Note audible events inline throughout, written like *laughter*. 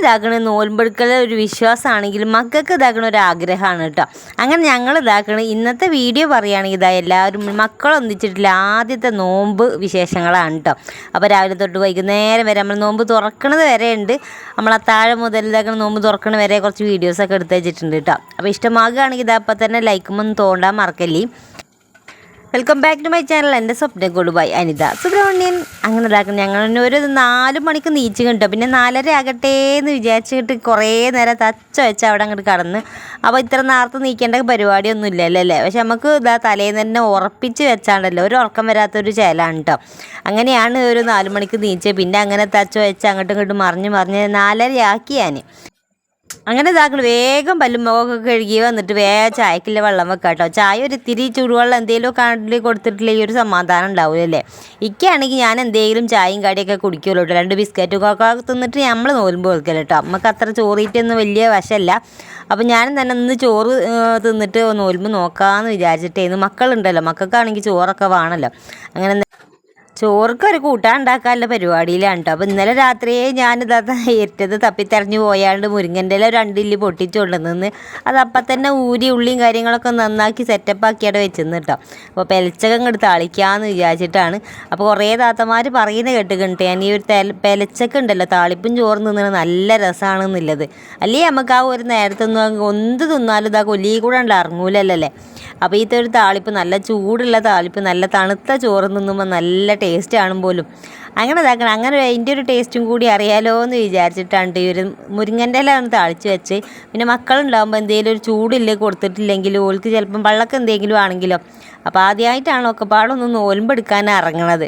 ഇതാക്കണ നോൽമ്പെടുക്കൽ ഒരു വിശ്വാസമാണെങ്കിൽ മക്കൾക്ക് ഇതാക്കണ ഒരു ആഗ്രഹമാണ് കേട്ടോ. അങ്ങനെ ഞങ്ങൾ ഇതാക്കണ ഇന്നത്തെ വീഡിയോ പറയുകയാണെങ്കിൽ ഇതാ എല്ലാവരും മക്കളൊന്നിച്ചിട്ടില്ല ആദ്യത്തെ നോമ്പ് വിശേഷങ്ങളാണ് കേട്ടോ. അപ്പോൾ രാവിലെ തൊട്ട് വൈകുന്നേരം വരെ നമ്മൾ നോമ്പ് തുറക്കണത് വരെ ഉണ്ട്. നമ്മൾ ആ താഴെ മുതൽ ഇതാക്കണ നോമ്പ് തുറക്കണ വരെ കുറച്ച് വീഡിയോസൊക്കെ എടുത്ത് വെച്ചിട്ടുണ്ട് കേട്ടോ. അപ്പോൾ ഇഷ്ടമാകുകയാണെങ്കിൽ ഇതാ അപ്പം തന്നെ ലൈക്കുമ്പോൾ തോണ്ടാൻ മറക്കല്ലേ. Welcome back to my channel എന്റെ സ്വപ്നം കൊടുവായി അനിത. സുബ്രഹ്മണ്യൻ അങ്ങനെ ഇതാക്കണം ഞങ്ങൾ ഒരു നാല് മണിക്ക് നീച്ച് കണ്ടോ. പിന്നെ നാലര ആകട്ടെ എന്ന് വിചാരിച്ചിട്ട് കുറേ നേരം തച്ച വെച്ച് അവിടെ അങ്ങോട്ട് കടന്ന്. അപ്പോൾ ഇത്ര നേരത്തെ നീക്കേണ്ട പരിപാടിയൊന്നും ഇല്ലല്ലോ അല്ലേ? പക്ഷെ നമുക്ക് ഇതാ തലേന്ന് തന്നെ ഉറപ്പിച്ച് വെച്ചാണല്ലോ. ഒരു ഉറക്കം വരാത്തൊരു ചേലാണ് കേട്ടോ അങ്ങനെയാണ് ഒരു നാല് മണിക്ക് നീച്ച്. പിന്നെ അങ്ങനെ തച്ച വെച്ച് അങ്ങോട്ടും ഇങ്ങോട്ടും മറിഞ്ഞ് മറിഞ്ഞ് നാലര ആക്കി ഞാൻ അങ്ങനെ ഇതാക്കണം. വേഗം പല്ലും മുഖമൊക്കെ കഴുകി വന്നിട്ട് വേഗം ചായക്കില്ല വെള്ളം വെക്കാം കേട്ടോ ചായ ഒരു ഇത്തിരി ചൂടുവെള്ളം എന്തെങ്കിലും കാണ്ടിൽ കൊടുത്തിട്ടില്ല ഈ ഒരു സമാധാനം ഉണ്ടാവില്ലല്ലേ ഇക്കാണെങ്കിൽ ഞാൻ എന്തെങ്കിലും ചായയും കടിയൊക്കെ കുടിക്കുമല്ലോ കേട്ടോ രണ്ട് ബിസ്ക്കറ്റും ഒക്കെ തിന്നിട്ട് നമ്മൾ നോലും വെക്കല്ലോ കേട്ടോ നമുക്ക് അത്ര ചോറിയിട്ടൊന്നും വലിയ വശമല്ല അപ്പം ഞാനും തന്നെ ഇന്ന് ചോറ് തിന്നിട്ട് നോലുമ്പോൾ നോക്കാമെന്ന് വിചാരിച്ചിട്ടേന്ന്. മക്കളുണ്ടല്ലോ. മക്കൾക്കാണെങ്കിൽ ചോറൊക്കെ വേണമല്ലോ അങ്ങനെ ചോർക്ക് ഒരു കൂട്ടാൻ ഉണ്ടാക്കാനുള്ള പരിപാടിയിലാണ് കേട്ടോ അപ്പോൾ ഇന്നലെ രാത്രിയെ ഞാനിതാ ഏറ്റത് തപ്പിത്തെറിഞ്ഞ് പോയാണ്ട് മുരിങ്ങന്റെ ഇല പൊട്ടിച്ചുകൊണ്ട് നിന്ന് അത് അപ്പം തന്നെ ഊരി ഉള്ളിയും കാര്യങ്ങളൊക്കെ നന്നാക്കി സെറ്റപ്പ് ആക്കിയാണ് വെച്ചെന്ന് കേട്ടോ അപ്പോൾ പെലച്ചകം ഇങ്ങോട്ട് താളിക്കാമെന്ന് വിചാരിച്ചിട്ടാണ്. അപ്പോൾ കുറേ താത്തമാർ പറയുന്നത് കേട്ടിട്ടുണ്ട്. ഞാൻ ഈ ഒരു തെല പെലച്ചക്ക ഉണ്ടല്ലോ താളിപ്പും ചോറ് തിന്നണ നല്ല രസമാണെന്നുള്ളത് അല്ലേ നമുക്ക് ആ ഒരു നേരത്തൊന്നും ഒന്ത് തിന്നാലും ഇതാ കൊല്ലി കൂടെ ഉണ്ട് ഇറങ്ങൂലല്ലേ അപ്പോൾ ഈ ഒരു താളിപ്പ് നല്ല ചൂടുള്ള താളിപ്പ് നല്ല തണുത്ത ചോറ് തിന്നുമ്പോൾ നല്ല ടേസ്റ്റ് ആണ് പോലും. അങ്ങനെ ഇതാക്കണം. അങ്ങനെ അതിന്റെ ഒരു ടേസ്റ്റും കൂടി അറിയാലോ എന്ന് വിചാരിച്ചിട്ടാണ് ഒരു മുരിങ്ങന്റെ ഇല ഒന്ന് താളിച്ച് വെച്ച് പിന്നെ മക്കളുണ്ടാകുമ്പോൾ എന്തെങ്കിലും ഒരു ചൂടില്ലേ കൊടുത്തിട്ടില്ലെങ്കിൽ ഓൾക്ക് ചിലപ്പം വെള്ളമൊക്കെ എന്തെങ്കിലും ആണെങ്കിലോ. അപ്പോൾ ആദ്യമായിട്ടാണ് ഒക്കെ പാടൊന്ന് നോലുമ്പെടുക്കാൻ ഇറങ്ങണത്.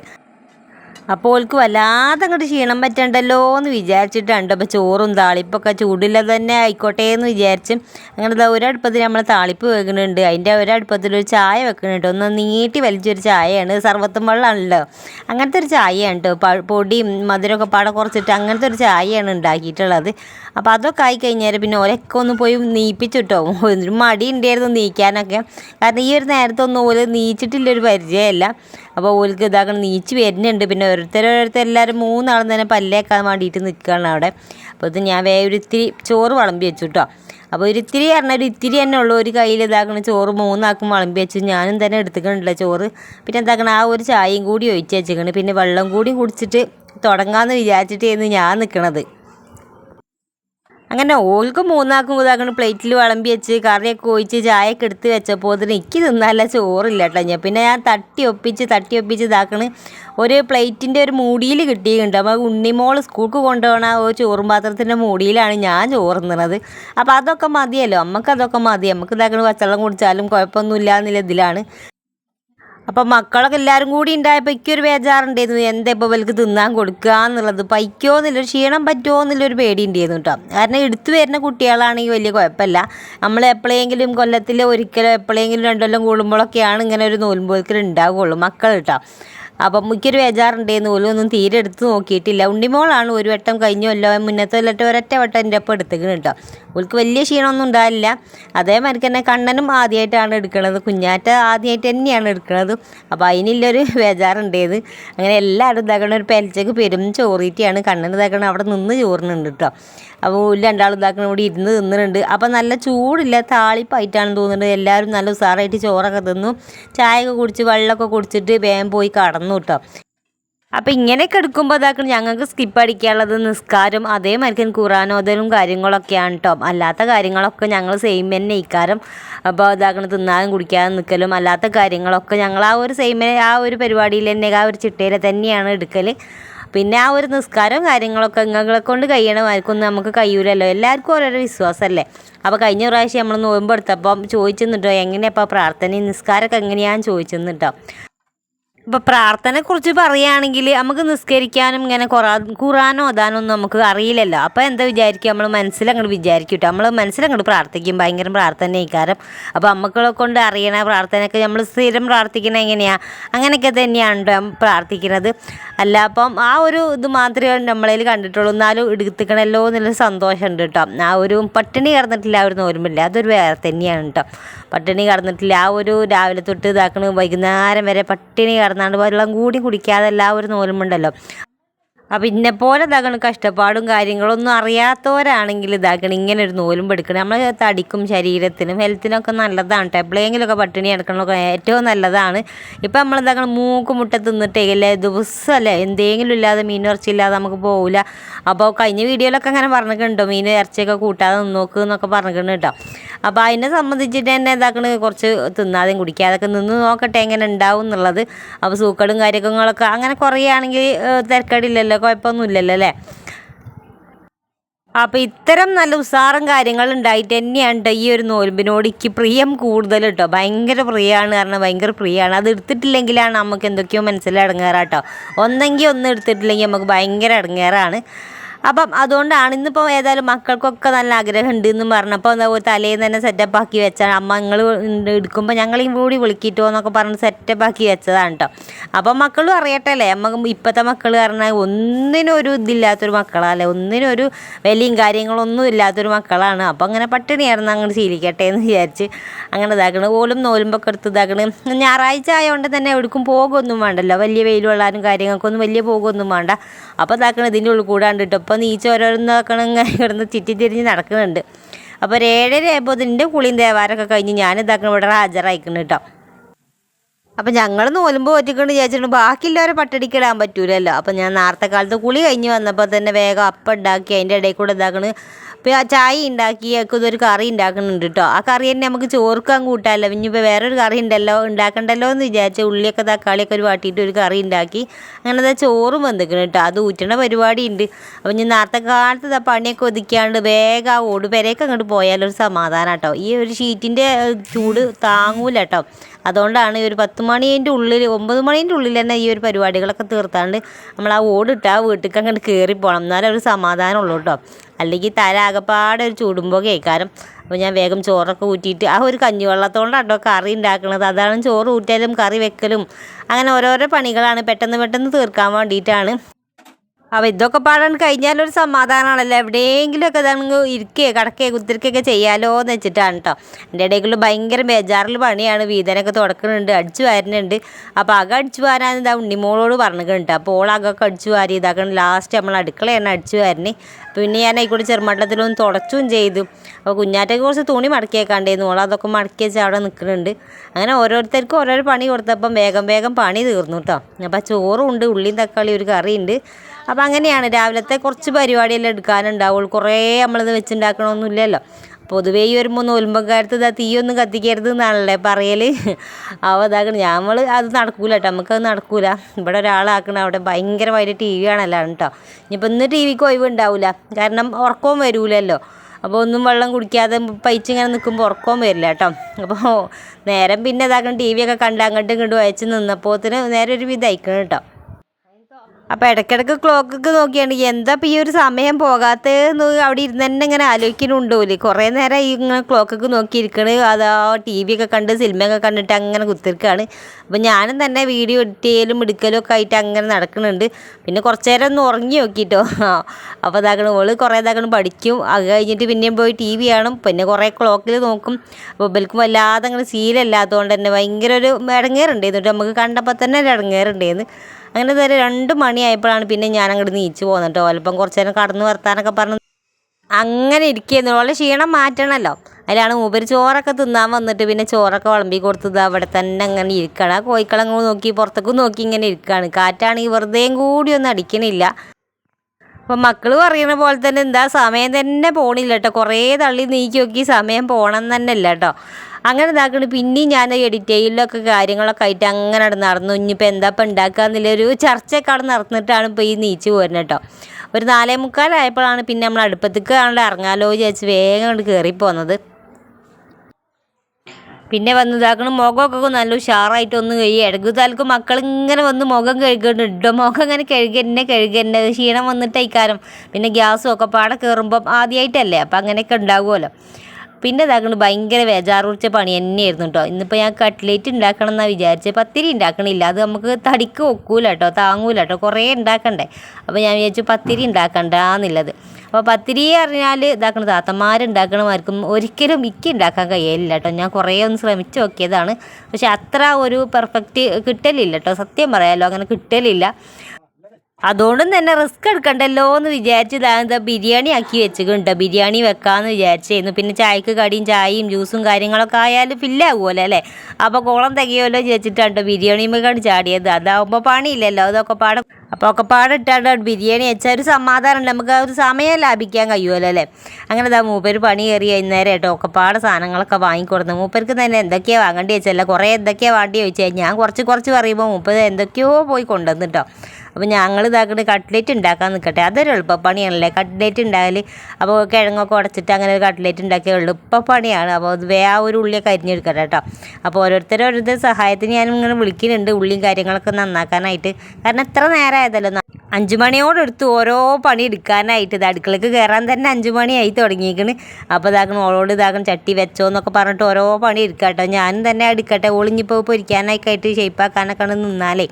അപ്പോൾ ഓൾക്ക് വല്ലാതെ അങ്ങോട്ട് ക്ഷീണം പറ്റണ്ടല്ലോ എന്ന് വിചാരിച്ചിട്ടുണ്ട് അപ്പോൾ ചോറും താളിപ്പൊക്കെ ചൂടില്ല തന്നെ ആയിക്കോട്ടെ എന്ന് വിചാരിച്ച് അങ്ങനെ ഒരടുപ്പത്തിൽ നമ്മൾ താളിപ്പ് വെക്കുന്നുണ്ട് അതിന്റെ ഒരടുപ്പത്തിൽ ഒരു ചായ വെക്കുന്നുണ്ട് ഒന്ന് നീട്ടി വലിച്ചൊരു ചായയാണ്. സർവത്തും വെള്ളമാണല്ലോ അങ്ങനത്തെ ഒരു ചായയാണ് കേട്ടോ പൊടിയും മധുരമൊക്കെ പാടെ കുറച്ചിട്ട് അങ്ങനത്തെ ഒരു ചായയാണ് ഉണ്ടാക്കിയിട്ടുള്ളത്. അപ്പോൾ അതൊക്കെ ആയി കഴിഞ്ഞാൽ പിന്നെ ഒരൊക്കെ ഒന്ന് പോയി നീപ്പിച്ചിട്ടോ ഒരു മടി ഉണ്ടായിരുന്നു നീക്കാനൊക്കെ. കാരണം ഈ ഒരു നേരത്തൊന്നും ഓൽ നീച്ചിട്ടില്ലൊരു പരിചയമല്ല. അപ്പോൾ ഓൽക്ക് ഇതാക്കണം നീച്ച് വരുന്നുണ്ട്. പിന്നെ ഓരോരുത്തരോരോരുത്തർ എല്ലാവരും മൂന്നാളും തന്നെ പല്ലേക്കാൻ വേണ്ടിയിട്ട് നിൽക്കുകയാണ് അവിടെ. അപ്പോൾ ഇത് ഞാൻ വേ ഒരു ഇത്തിരി ചോറ് വിളമ്പി വെച്ചു കേട്ടോ അപ്പോൾ ഒരു ഇത്തിരി പറഞ്ഞാൽ ഒരു ഇത്തിരി തന്നെ ഉള്ളൂ. ഒരു കയ്യിൽ ഇതാക്കണം ചോറ് മൂന്നാക്കും വിളമ്പി വെച്ചു ഞാനും തന്നെ എടുത്തുക്കണില്ല ചോറ്. പിന്നെ എന്താക്കണം ആ ഒരു ചായയും കൂടി ഒഴിച്ച് വെച്ചിരിക്കണം പിന്നെ വെള്ളം കൂടി കുടിച്ചിട്ട് തുടങ്ങാമെന്ന് വിചാരിച്ചിട്ടായിരുന്നു ഞാൻ നിൽക്കണത് അങ്ങനെ ഓൾക്ക് മൂന്നാക്കും മൂന്നാക്കും പ്ലേറ്റിൽ വിളമ്പി വെച്ച് കറിയൊക്കെ ഒഴിച്ച് ചായയൊക്കെ എടുത്ത് വെച്ചപ്പോൾ അതിന് എനിക്ക് തിന്നാല ചോറില്ല കേട്ടോ ഞാൻ. പിന്നെ ഞാൻ തട്ടി ഒപ്പിച്ച് തട്ടി ഒപ്പിച്ച് ഇതാക്കണ്. ഒരു പ്ലേറ്റിന്റെ ഒരു മൂടിയിൽ കിട്ടിയിട്ടുണ്ട്. അപ്പോൾ ഉണ്ണിമോൾ സ്കൂൾക്ക് കൊണ്ടുപോകണ ആ ചോറും പാത്രത്തിന്റെ മൂടിയിലാണ് ഞാൻ ചോറ് തിന്നത് അപ്പോൾ അതൊക്കെ മതിയല്ലോ. നമുക്ക് അതൊക്കെ മതി. നമുക്ക് ഇതാക്കണ പച്ചവെള്ളം കുടിച്ചാലും കുഴപ്പമൊന്നുമില്ല എന്നുള്ള ഇതിലാണ്. അപ്പം മക്കളൊക്കെ എല്ലാവരും കൂടി ഉണ്ടായപ്പോൾ ഇക്കൊരു ബേജാറുണ്ടായിരുന്നു. എന്താ ഇപ്പോൾ ഇവർക്ക് തിന്നാൻ കൊടുക്കുക എന്നുള്ളത്? പൈക്കോ എന്നുള്ളൊരു ക്ഷീണം പറ്റുമോ എന്നുള്ളൊരു പേടി ഉണ്ടായിരുന്നു കേട്ടോ കാരണം എടുത്തു വരുന്ന കുട്ടികളാണെങ്കിൽ വലിയ കുഴപ്പമില്ല. നമ്മൾ എപ്പോഴെങ്കിലും കൊല്ലത്തിൽ ഒരിക്കലോ എപ്പോഴെങ്കിലും രണ്ടെല്ലാം കൂടുമ്പോഴൊക്കെയാണ് ഇങ്ങനെ ഒരു നൂൽമ്പോൽക്കൽ ഉണ്ടാവുകയുള്ളൂ മക്കൾ കേട്ടോ അപ്പം മിക്കൊരു ബേജാറുണ്ടായിരുന്നു പോലും ഒന്നും തീരെ എടുത്ത് നോക്കിയിട്ടില്ല. ഉണ്ണിമോളാണ് ഒരു വട്ടം കഴിഞ്ഞല്ലോ മുന്നത്തെ കൊല്ലത്തെ ഒരൊറ്റ വട്ടം എന്റെ ഒപ്പം എടുത്തേക്കണ് കേട്ടോ. ഓൾക്ക് വലിയ ക്ഷീണമൊന്നും ഉണ്ടാവില്ല അതേമാതിരി തന്നെ കണ്ണനും ആദ്യമായിട്ടാണ് എടുക്കുന്നത് കുഞ്ഞാറ്റ ആദ്യമായിട്ട് തന്നെയാണ് എടുക്കുന്നത് അപ്പോൾ അതിനില്ലൊരു ബേജാറുണ്ടേത്. അങ്ങനെ എല്ലാവരും ഇതാക്കണ ഒരു പെലച്ചക്ക് പെരും ചോറിയിട്ടാണ് കണ്ണൻ ഇതാക്കണ അവിടെ നിന്ന് ചോറിനുണ്ട് കേട്ടോ. അപ്പോൾ രണ്ടാളും ഇതാക്കണ കൂടി ഇരുന്ന് തിന്നുന്നുണ്ട്. അപ്പോൾ നല്ല ചൂടില്ല താളിപ്പായിട്ടാണെന്ന് തോന്നുന്നുണ്ട്. എല്ലാവരും നല്ല ഉസാറായിട്ട് ചോറൊക്കെ തിന്നു. ചായയൊക്കെ കുടിച്ച് വെള്ളമൊക്കെ കുടിച്ചിട്ട് വേഗം പോയി കടന്നു. കേട്ടോ അപ്പം ഇങ്ങനെയൊക്കെ എടുക്കുമ്പോൾ അതാക്കും ഞങ്ങൾക്ക് സ്കിപ്പ് അടിക്കാനുള്ളത് നിസ്കാരം അതേമാതിരി ഖുറാനോദലും കാര്യങ്ങളൊക്കെയാണ് കേട്ടോ അല്ലാത്ത കാര്യങ്ങളൊക്കെ ഞങ്ങൾ സെയിം തന്നെ ഇക്കാരം. അപ്പോൾ ഇതാക്കണം തിന്നാനും കുടിക്കാനും നിൽക്കലും അല്ലാത്ത കാര്യങ്ങളൊക്കെ ഞങ്ങൾ ആ ഒരു സെയിം ആ ഒരു പരിപാടിയിൽ തന്നെ ആ ഒരു ചിട്ടയിൽ തന്നെയാണ് എടുക്കൽ പിന്നെ ആ ഒരു നിസ്കാരവും കാര്യങ്ങളൊക്കെ നിങ്ങളെ കൊണ്ട് കഴിയണമായിരിക്കും നമുക്ക് കഴിയൂലല്ലോ. എല്ലാവർക്കും ഓരോരോ വിശ്വാസമല്ലേ അപ്പോൾ കഴിഞ്ഞ പ്രാവശ്യം നമ്മൾ നോമ്പെടുത്തപ്പം ചോദിച്ചെന്നിട്ടോ എങ്ങനെയപ്പോൾ പ്രാർത്ഥനയും നിസ്കാരമൊക്കെ എങ്ങനെയാണെന്ന് ചോദിച്ചെന്നിട്ടോ ഇപ്പോൾ പ്രാർത്ഥനയെക്കുറിച്ച് പറയുകയാണെങ്കിൽ നമുക്ക് നിസ്കരിക്കാനും ഇങ്ങനെ കുറേ ഖുറാനോ ഓതാനോ ഒന്നും നമുക്ക് അറിയില്ലല്ലോ. അപ്പോൾ എന്താ വിചാരിക്കുക? നമ്മൾ മനസ്സിലങ്ങോട്ട് വിചാരിക്കും കേട്ടോ. നമ്മൾ മനസ്സിലങ്ങോട്ട് പ്രാർത്ഥിക്കും. ഭയങ്കര പ്രാർത്ഥന ഇക്കാരം അപ്പോൾ അമ്മക്കളെ കൊണ്ട് അറിയണ പ്രാർത്ഥനയൊക്കെ നമ്മൾ സ്ഥിരം പ്രാർത്ഥിക്കണ എങ്ങനെയാണ് അങ്ങനെയൊക്കെ തന്നെയാണ് പ്രാർത്ഥിക്കുന്നത് അല്ല അപ്പം ആ ഒരു ഇത് മാത്രമേ നമ്മളതിൽ കണ്ടിട്ടുള്ളൂ. എന്നാലും എടുത്തിക്കണല്ലോ എന്നുള്ള സന്തോഷമുണ്ട് കേട്ടോ. ആ ഒരു പട്ടിണി കിടന്നിട്ടില്ല ആ ഒരു അതൊരു വേറെ തന്നെയാണ് കേട്ടോ. പട്ടിണി കിടന്നിട്ടില്ല ആ ഒരു രാവിലെ തൊട്ട് ഇതാക്കണ വൈകുന്നേരം വരെ പട്ടിണി കിടന്നാണ്ട് വെള്ളം കൂടി കുടിക്കാതെ എല്ലാ ഒരു അപ്പം ഇന്നെ പോലെ തകണ് കഷ്ടപ്പാടും കാര്യങ്ങളൊന്നും അറിയാത്തവരാണെങ്കിൽ ഇതാക്കണം ഇങ്ങനെ ഒരു നൂലും എടുക്കണം നമ്മൾ തടിക്കും ശരീരത്തിനും ഹെൽത്തിനൊക്കെ നല്ലതാണ്. കേട്ടോ എപ്പോഴെങ്കിലുമൊക്കെ പട്ടിണി എടുക്കണമൊക്കെ ഏറ്റവും നല്ലതാണ്. ഇപ്പം നമ്മൾ ഇതാക്കണം മൂക്ക് മുട്ട തിന്നിട്ടേ അല്ലേ ദിവസം അല്ലേ? എന്തെങ്കിലും ഇല്ലാതെ മീൻ ഇറച്ചി ഇല്ലാതെ നമുക്ക് പോകില്ല അപ്പോൾ കഴിഞ്ഞ വീഡിയോയിലൊക്കെ അങ്ങനെ പറഞ്ഞിട്ടുണ്ടോ. മീൻ ഇറച്ചിയൊക്കെ കൂട്ടാതെ നിന്നോക്ക് എന്നൊക്കെ പറഞ്ഞിട്ടുണ്ട് കേട്ടോ. അപ്പോൾ അതിനെ സംബന്ധിച്ചിട്ട് തന്നെ ഇതാക്കണ് കുറച്ച് തിന്നാതെയും കുടിക്കാതൊക്കെ നിന്ന് നോക്കട്ടെ എങ്ങനെ ഉണ്ടാവും എന്നുള്ളത്. അപ്പോൾ സൂക്കളും കാര്യങ്ങളൊക്കെ അങ്ങനെ കുറയുകയാണെങ്കിൽ തിരക്കടില്ലല്ലോ. കുഴപ്പമൊന്നുമില്ലല്ലോ അല്ലേ? അപ്പോൾ ഇത്തരം നല്ല ഉസാറും കാര്യങ്ങൾ ഉണ്ടായിട്ട് തന്നെയാണ് ഈ ഒരു നോൽമ്പിനോട് എനിക്ക് പ്രിയം കൂടുതൽ കേട്ടോ ഭയങ്കര പ്രിയമാണ് കാരണം ഭയങ്കര പ്രിയമാണ്. അത് എടുത്തിട്ടില്ലെങ്കിലാണ് നമുക്ക് എന്തൊക്കെയോ മനസ്സിൽ ഇടങ്ങേറാട്ടോ ഒന്നെങ്കിൽ ഒന്ന് എടുത്തിട്ടില്ലെങ്കിൽ നമുക്ക് ഭയങ്കര ഇടങ്ങേറാണ് അപ്പം അതുകൊണ്ടാണ് ഇന്നിപ്പോൾ ഏതായാലും മക്കൾക്കൊക്കെ നല്ല ആഗ്രഹം ഉണ്ട് എന്ന് പറഞ്ഞപ്പോൾ എന്താ തലേന്ന് തന്നെ സെറ്റപ്പ് ആക്കി വെച്ചാൽ അമ്മ നിങ്ങൾ എടുക്കുമ്പോൾ ഞങ്ങളെയും കൂടി വിളിക്കിട്ടോ എന്നൊക്കെ പറഞ്ഞ് സെറ്റപ്പ് ആക്കി വെച്ചതാണ് കേട്ടോ അപ്പം മക്കളും അറിയട്ടെ അല്ലേ? നമുക്ക് ഇപ്പോഴത്തെ മക്കൾ പറഞ്ഞാൽ ഒന്നിനും ഒരു ഇതില്ലാത്തൊരു മക്കളല്ലേ? ഒന്നിനും ഒരു വലിയും കാര്യങ്ങളൊന്നും ഇല്ലാത്തൊരു മക്കളാണ്. അപ്പം അങ്ങനെ പട്ടിണിയായിരുന്നു അങ്ങനെ ശീലിക്കട്ടെ എന്ന് വിചാരിച്ച് അങ്ങനെ ഇതാക്കണം. ഓലും നോലുമ്പൊക്കെ എടുത്ത് ഇതാക്കണം. ഞായറാഴ്ച ആയതുകൊണ്ട് തന്നെ എവിടേക്കും പോകൊന്നും വേണ്ടല്ലോ. വലിയ വെയിൽ കൊള്ളാനും കാര്യങ്ങൾക്കൊന്നും വലിയ പോകുമൊന്നും വേണ്ട. അപ്പോൾ ഇതാക്കണം ഇതിന്റെ ഉള്ളിൽ കൂടാണ്ട് കേട്ടോ ഈച്ച ഓരോന്ന് ഓരോന്നൊക്കെ ഇങ്ങനെ കിടന്ന് ചുറ്റി തിരിഞ്ഞ് നടക്കുന്നുണ്ട്. അപ്പോൾ ഒരു ഏഴര ആയപ്പോൾ ഇതിന്റെ കുളിയും ദേവാരമൊക്കെ കഴിഞ്ഞ് ഞാൻ ഇതാക്കണം ഇവിടെ ഹാജരായിക്കണം കേട്ടോ അപ്പം ഞങ്ങൾ നോലുമ്പോൾ ഒറ്റക്കൊണ്ട് വിചാരിച്ചിട്ടുണ്ട് ബാക്കിയുള്ളവരെ പട്ടടിക്കിടാൻ പറ്റൂലല്ലോ. അപ്പം ഞാൻ നേരത്തെ കാലത്ത് കുളി കഴിഞ്ഞ് വന്നപ്പോൾ തന്നെ വേഗം അപ്പം ഉണ്ടാക്കി അതിന്റെ ഇടയിൽ കൂടെ ഇതാക്കണ് ഇപ്പോൾ ആ ചായ ഉണ്ടാക്കി ഇതൊരു കറി ഉണ്ടാക്കുന്നുണ്ട് കേട്ടോ ആ കറി തന്നെ നമുക്ക് ചോർക്കാൻ കൂട്ടാമല്ലോ ഇനിയിപ്പോൾ വേറൊരു കറി ഉണ്ടല്ലോ ഉണ്ടാക്കണ്ടല്ലോ എന്ന് വിചാരിച്ച ഉള്ളിയൊക്കെ തക്കാളിയൊക്കെ ഒരു വാട്ടിയിട്ട് ഒരു കറി ഉണ്ടാക്കി അങ്ങനെ അതാ ചോറും വന്നിക്കണം കേട്ടോ അത് ഊറ്റണ പരിപാടി ഉണ്ട് അപ്പം ഞാൻ നേരത്തെ കാലത്ത് ഇതാ പണിയൊക്കെ ഒതുക്കിയാണ്ട് വേഗം ആ ഓടുപെരയൊക്കെ അങ്ങോട്ട് പോയാലൊരു സമാധാനം കേട്ടോ ഈ ഒരു ഷീറ്റിന്റെ ചൂട് താങ്ങൂല കേട്ടോ അതുകൊണ്ടാണ് ഈ ഒരു പത്ത് മണീന്റെ ഉള്ളിൽ ഒമ്പത് മണീന്റെ ഉള്ളിൽ തന്നെ ഈ ഒരു പരിപാടികളൊക്കെ തീർത്താണ്ട് നമ്മൾ ആ ഓടിട്ട് ആ വീട്ടിലേക്ക് അങ്ങോട്ട് കയറി പോകണം എന്നാലേ ഒരു സമാധാനമുള്ളൂ കേട്ടോ അല്ലെങ്കിൽ തല ആകപ്പാടെ ഒരു ചൂടുമ്പോൾ കേൾക്കാനും അപ്പോൾ ഞാൻ വേഗം ചോറൊക്കെ ഊറ്റിയിട്ട് ആ ഒരു കഞ്ഞിവെള്ളത്തോണ്ടാട്ടോ കറി ഉണ്ടാക്കുന്നത്. അതാണ് ചോറ് ഊറ്റലും കറി വെക്കലും. അങ്ങനെ ഓരോരോ പണികളാണ് പെട്ടെന്ന് പെട്ടെന്ന് തീർക്കാൻ വേണ്ടിയിട്ടാണ്. അപ്പോൾ ഇതൊക്കെ പാടാൻ കഴിഞ്ഞാലൊരു സമാധാനമാണല്ലോ എവിടെയെങ്കിലുമൊക്കെ ഇതാണെങ്കിൽ ഇരിക്കുകയോ കിടക്കുകയോ കുത്തിരിക്കുകയൊക്കെ ചെയ്യാലോ എന്ന് വെച്ചിട്ടാണ് കേട്ടോ എന്റെ ഇടയ്ക്കുള്ള ഭയങ്കര ബേജാറിൽ പണിയാണ്. വീതനൊക്കെ തുടക്കുന്നുണ്ട് അടിച്ചു വാരുന്നുണ്ട്. അപ്പോൾ അകം അടിച്ചു വാരാൻ ഇതാ ഉണ്ണിമോളോട് പറഞ്ഞിട്ടുണ്ട്. അപ്പോൾ ഓൾ അകമൊക്കെ അടിച്ചു വാരി ഇതാക്കണം. ലാസ്റ്റ് നമ്മൾ അടുക്കളയാണ് അടിച്ചു വാരുന്നത് പിന്നെ ഞാൻ ആയിക്കോട്ടെ ചെറുമട്ടത്തിലൊന്ന് തുടച്ചും ചെയ്തു. അപ്പോൾ കുഞ്ഞാറ്റയ്ക്ക് കുറച്ച് തുണി മടക്കിയേക്കാണ്ടായിരുന്നു ഓൾ അതൊക്കെ മടക്കി വെച്ച് അവിടെ നിൽക്കുന്നുണ്ട് അങ്ങനെ ഓരോരുത്തർക്കും ഓരോരോ പണി കൊടുത്തപ്പം വേഗം വേഗം പണി തീർന്നു കേട്ടോ അപ്പോൾ ചോറും ഉണ്ട് ഉള്ളിയും തക്കാളി ഒരു കറിയുണ്ട്. അപ്പോൾ അങ്ങനെയാണ്. രാവിലത്തെ കുറച്ച് പരിപാടിയെല്ലാം എടുക്കാനുണ്ടാവുള്ളൂ. കുറേ നമ്മളിത് വെച്ചുണ്ടാക്കണമൊന്നുമില്ലല്ലോ. പൊതുവേ ഈ വരുമ്പോൾ കാലത്ത് ഇതാ തീയൊന്നും കത്തിക്കരുത് എന്നാണല്ലേ പറയൽ അപ്പോൾ ഇതാക്കണം നമ്മൾ അത് നടക്കൂല കേട്ടോ നമുക്കത് നടക്കൂല. ഇവിടെ ഒരാളാക്കണം അവിടെ ഭയങ്കരമായിട്ട് ടി വി ആണല്ലോ കേട്ടോ ഇനിയിപ്പോൾ ഇന്ന് ടി വിക്ക് ഒഴിവ് ഉണ്ടാവില്ല കാരണം ഉറക്കവും വരൂലല്ലോ. അപ്പോൾ ഒന്നും വെള്ളം കുടിക്കാതെ പൈച്ചിങ്ങനെ നിൽക്കുമ്പോൾ ഉറക്കവും വരില്ല കേട്ടോ അപ്പോൾ നേരം പിന്നെ ഇതാക്കണം ടി വി ഒക്കെ കണ്ട് അങ്ങോട്ടും ഇങ്ങോട്ടും അയച്ച് നിന്നപ്പോത്തിന് നേരെ ഒരു വിധം അയക്കണം കേട്ടോ അപ്പോൾ ഇടയ്ക്കിടയ്ക്ക് ക്ലോക്കൊക്കെ നോക്കിയാണ് എന്താ ഇപ്പോൾ ഈ ഒരു സമയം പോകാത്തതെന്ന് അവിടെ ഇരുന്ന് തന്നെ ഇങ്ങനെ ആലോചിക്കുന്നുണ്ടോൽ കുറേ നേരം ഈ ഇങ്ങനെ ക്ലോക്കൊക്കെ നോക്കിയിരിക്കണ്. അതാ ടി വി ഒക്കെ കണ്ട് സിനിമയൊക്കെ കണ്ടിട്ട് അങ്ങനെ കുത്തിരിക്കാണ്. അപ്പോൾ ഞാനും തന്നെ വീഡിയോ എഡിറ്റ് ചെയ്യലും എടുക്കലും ഒക്കെ ആയിട്ട് അങ്ങനെ നടക്കുന്നുണ്ട് പിന്നെ കുറച്ച് നേരം ഒന്ന് ഉറങ്ങി നോക്കിട്ടോ. അപ്പോൾ ഇതാക്കണം ഓൾ കുറേ ഇതാക്കണം പഠിക്കും. അത് കഴിഞ്ഞിട്ട് പിന്നെയും പോയി ടി വി കാണും. പിന്നെ കുറേ ക്ലോക്കിൽ നോക്കും. അപ്പോൾ ബൽക്കും വല്ലാതെ അങ്ങനെ ശീലമില്ലാത്തതുകൊണ്ട് തന്നെ ഭയങ്കര ഒരു ഇടങ്ങേറുണ്ടായിരുന്നു നമുക്ക് കണ്ടപ്പോൾ തന്നെ ഒരു ഇടങ്ങേറുണ്ടായിരുന്നു അങ്ങനെ നേരെ രണ്ട് മണിയായപ്പോഴാണ് പിന്നെ ഞാൻ അങ്ങോട്ട് നീച്ചു പോകുന്നത് കേട്ടോ ഓലപ്പം കുറച്ച് നേരം കടന്ന് വർത്താനൊക്കെ പറഞ്ഞു അങ്ങനെ ഇരിക്കുന്നു ഓളെ ക്ഷീണം മാറ്റണമല്ലോ അതിലാണ് മൂപ്പര് ചോറൊക്കെ തിന്നാൻ വന്നിട്ട് പിന്നെ ചോറൊക്കെ വിളമ്പി കൊടുത്തത് അവിടെ തന്നെ അങ്ങനെ ഇരിക്കുകയാണ് ആ കോഴിക്കളങ്ങ് നോക്കി പുറത്തേക്ക് നോക്കി ഇങ്ങനെ ഇരിക്കുകയാണ് കാറ്റാണെങ്കിൽ വെറുതെയും കൂടി ഒന്നും അടിക്കണില്ല. അപ്പം മക്കൾ പറയുന്ന പോലെ തന്നെ എന്താ സമയം തന്നെ പോണില്ല കേട്ടോ കുറേ തള്ളി നീക്കി നോക്കി സമയം പോകണം തന്നെ ഇല്ല കേട്ടോ അങ്ങനെ ഇതാക്കണ്. പിന്നെയും ഞാൻ എഡിറ്റ് കാര്യങ്ങളൊക്കെ ആയിട്ട് അങ്ങനെ നടന്നു ഇനിയിപ്പോൾ എന്താ ഇപ്പം ഉണ്ടാക്കുക എന്നുള്ളൊരു ചർച്ചയൊക്കെ അവിടെ നടന്നിട്ടാണ് ഇപ്പോൾ ഈ നീച്ച് പോരുന്നത് കേട്ടോ ഒരു നാലേ മുക്കാലായപ്പോഴാണ് പിന്നെ നമ്മൾ അടുപ്പത്തേക്ക് ആണല്ലോ ഇറങ്ങാലോ വിചാരിച്ച് വേഗം കൊണ്ട് കയറി പോകുന്നത് പിന്നെ വന്ന് ഇതാക്കണം മുഖമൊക്കെ നല്ല ഉഷാറായിട്ട് ഒന്ന് കഴിയും. ഇടയ്ക്ക് താൽക്ക് മക്കൾ ഇങ്ങനെ വന്ന് മുഖം കഴുകുന്നുണ്ട് മുഖം ഇങ്ങനെ കഴുകി തന്നെ കഴുകി തന്നെ ക്ഷീണം വന്നിട്ട് അയക്കാനും പിന്നെ ഗ്യാസും ഒക്കെ പാടെ കയറുമ്പം ആദ്യമായിട്ടല്ലേ അപ്പം അങ്ങനെയൊക്കെ ഉണ്ടാകുമല്ലോ പിന്നെ ഇതാക്കണം ഭയങ്കര വേജാറുറിച്ച പണി തന്നെയായിരുന്നു കേട്ടോ. ഇന്നിപ്പോൾ ഞാൻ കട്ട്ലേറ്റ് ഉണ്ടാക്കണം എന്നാണ് വിചാരിച്ചത് പത്തിരി ഉണ്ടാക്കണില്ല. അത് നമുക്ക് തടിക്ക് ഒക്കൂല കേട്ടോ. താങ്ങൂല കേട്ടോ. കുറേ ഉണ്ടാക്കണ്ടേ? അപ്പോൾ ഞാൻ വിചാരിച്ചു പത്തിരി ഉണ്ടാക്കണ്ടെന്നുള്ളത്. അപ്പോൾ പത്തിരി അറിഞ്ഞാൽ ഇതാക്കണ താത്തമാരുണ്ടാക്കണമാർക്കും ഒരിക്കലും മിക്ക ഉണ്ടാക്കാൻ കഴിയില്ല കേട്ടോ. ഞാൻ കുറേ ഒന്ന് ശ്രമിച്ചു നോക്കിയതാണ്. പക്ഷെ അത്ര ഒരു പെർഫെക്റ്റ് കിട്ടലില്ല കേട്ടോ സത്യം പറയാമല്ലോ അങ്ങനെ കിട്ടലില്ല. അതുകൊണ്ടും തന്നെ റിസ്ക് എടുക്കണ്ടല്ലോ എന്ന് വിചാരിച്ച് ഇതാ ബിരിയാണി ആക്കി വെച്ചിട്ടുണ്ട് ബിരിയാണി വെക്കാമെന്ന് വിചാരിച്ചായിരുന്നു പിന്നെ ചായക്ക് കടിയും ചായയും ജ്യൂസും കാര്യങ്ങളൊക്കെ ആയാലും ഫില്ലാകുമല്ലോ അല്ലേ? അപ്പോൾ കോളം തികയുമല്ലോ വിചാരിച്ചിട്ടാണ് കണ്ട് ചാടിയത്. അതാവുമ്പോൾ പണിയില്ലല്ലോ. അതൊക്കെ പാടെ അപ്പോൾ ഒക്കെ പാടിട്ടാണ്ട് ബിരിയാണി വെച്ചാൽ ഒരു സമാധാനമുണ്ട്. നമുക്ക് ആ ഒരു സമയം ലാഭിക്കാൻ കഴിയുമല്ലോ അല്ലേ? അങ്ങനെ ഇതാ മൂപ്പര് പണി കയറി ഇന്നേരം കേട്ടോ. ഒക്കെ പാടെ സാധനങ്ങളൊക്കെ വാങ്ങിക്കൊടുന്നു മൂപ്പർക്ക് തന്നെ എന്തൊക്കെയാണ് വാങ്ങേണ്ടി വെച്ചല്ല കുറേ എന്തൊക്കെയാണ് വേണ്ടി ചോദിച്ചാൽ ഞാൻ കുറച്ച് കുറച്ച് പറയുമ്പോൾ മൂപ്പത് എന്തൊക്കെയോ പോയി കൊണ്ടുവന്നു കേട്ടോ. അപ്പോൾ ഞങ്ങൾ ഇതാക്കണ കട്ട്ലേറ്റ് ഉണ്ടാക്കാൻ നിൽക്കട്ടെ അതൊരു എളുപ്പപ്പണിയാണല്ലേ. കട്ട്ലേറ്റ് ഉണ്ടായാൽ അപ്പോൾ കിഴങ്ങൊക്കെ ഉടച്ചിട്ട് അങ്ങനെ ഒരു കട്ട്ലേറ്റ് ഉണ്ടാക്കിയ എളുപ്പപ്പണിയാണ്. അപ്പോൾ അത് വേ ആ ഒരു ഉള്ളിയൊക്കെ അരിഞ്ഞെടുക്കട്ടെ കേട്ടോ അപ്പോൾ ഓരോരുത്തരും ഓരോരുത്തർ സഹായത്തിന് ഞാൻ ഇങ്ങനെ വിളിക്കുന്നുണ്ട് ഉള്ളിയും കാര്യങ്ങളൊക്കെ നന്നാക്കാനായിട്ട്. കാരണം എത്ര നേരമായതല്ലോ അഞ്ച് മണിയോടെടുത്ത് ഓരോ പണി എടുക്കാനായിട്ട് ഇത് അടുക്കളക്ക് കയറാൻ തന്നെ അഞ്ചു മണിയായി തുടങ്ങിയിരിക്കണ് അപ്പോൾ ഇതാക്കണം ഓളോട് ഇതാക്കണം ചട്ടി വെച്ചോ എന്നൊക്കെ പറഞ്ഞിട്ട് ഓരോ പണി എടുക്കാട്ടോ. ഞാനും തന്നെ എടുക്കട്ടെ. ഓളിഞ്ഞിപ്പോൾ പൊരിക്കാനൊക്കെ ആയിട്ട് ഷേപ്പാക്കാനൊക്കെ നിന്നാലേ.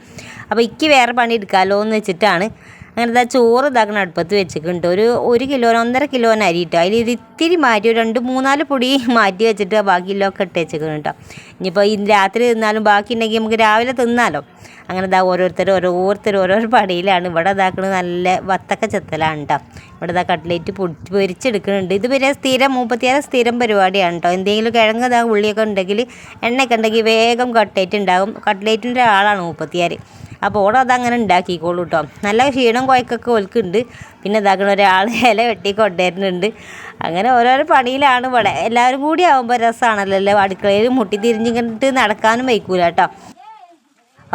അപ്പോൾ ഇക്ക് വേറെ പണി എടുക്കാമല്ലോ എന്ന് വെച്ചിട്ടാണ്. അങ്ങനെ ഇതാ ചോറ് ഇതാക്കണ അടുപ്പത്ത് വെച്ചിട്ടുണ്ട്. ഒരു ഒരു കിലോ ഒന്നര കിലോന് അരി ഇട്ടോ. അതിൽ ഇത് ഇത്തിരി മാറ്റി ഒരു രണ്ട് മൂന്നാൽ പൊടി *laughs* മാറ്റി വെച്ചിട്ട് ബാക്കി കിലോ ഒക്കെ ഇട്ട് വെച്ചിരിക്കണം കേട്ടോ ഇനിയിപ്പോൾ ഇന്ന് രാത്രി തിന്നാലും ബാക്കി ഉണ്ടെങ്കിൽ നമുക്ക് രാവിലെ തിന്നാലോ. അങ്ങനെ ഇതാ ഓരോരുത്തർ ഓരോരുത്തർ ഓരോരോ പടിയിലാണ് ഇവിടെ ഇതാക്കുന്നത് നല്ല വത്തക്ക ചെത്തലാണ് കേട്ടോ ഇവിടെ ഇതാ കട്ട്ലേറ്റ് പൊടി പൊരിച്ചെടുക്കുന്നുണ്ട് ഇത് വരെ സ്ഥിരം മുപ്പത്തിയാറ് സ്ഥിരം പരിപാടിയാണ് കേട്ടോ എന്തെങ്കിലും കിഴങ്ങ് ഇതാ ഉള്ളിയൊക്കെ ഉണ്ടെങ്കിൽ എണ്ണയൊക്കെ ഉണ്ടെങ്കിൽ വേഗം കട്ട്ലേറ്റ് ഉണ്ടാകും കട്ട്ലേറ്റിന്റെ ആളാണ് മൂപ്പത്തിയാറ്. അപ്പോൾ ഓടെ അതങ്ങനെ ഉണ്ടാക്കിക്കോളൂ കേട്ടോ നല്ല ക്ഷീണം കുഴക്കൊക്കെ ഓൽക്കുണ്ട്. പിന്നെ ഇതാക്കണ ഒരാൾ ഇല വെട്ടി കൊണ്ടുവരുന്നുണ്ട്. അങ്ങനെ ഓരോരോ പണിയിലാണ് ഇവിടെ. എല്ലാവരും കൂടി ആകുമ്പോൾ രസമാണല്ലോ അല്ലേ? അടുക്കളയിൽ മുട്ടി തിരിഞ്ഞിട്ട് നടക്കാനും വയ്ക്കൂല കേട്ടോ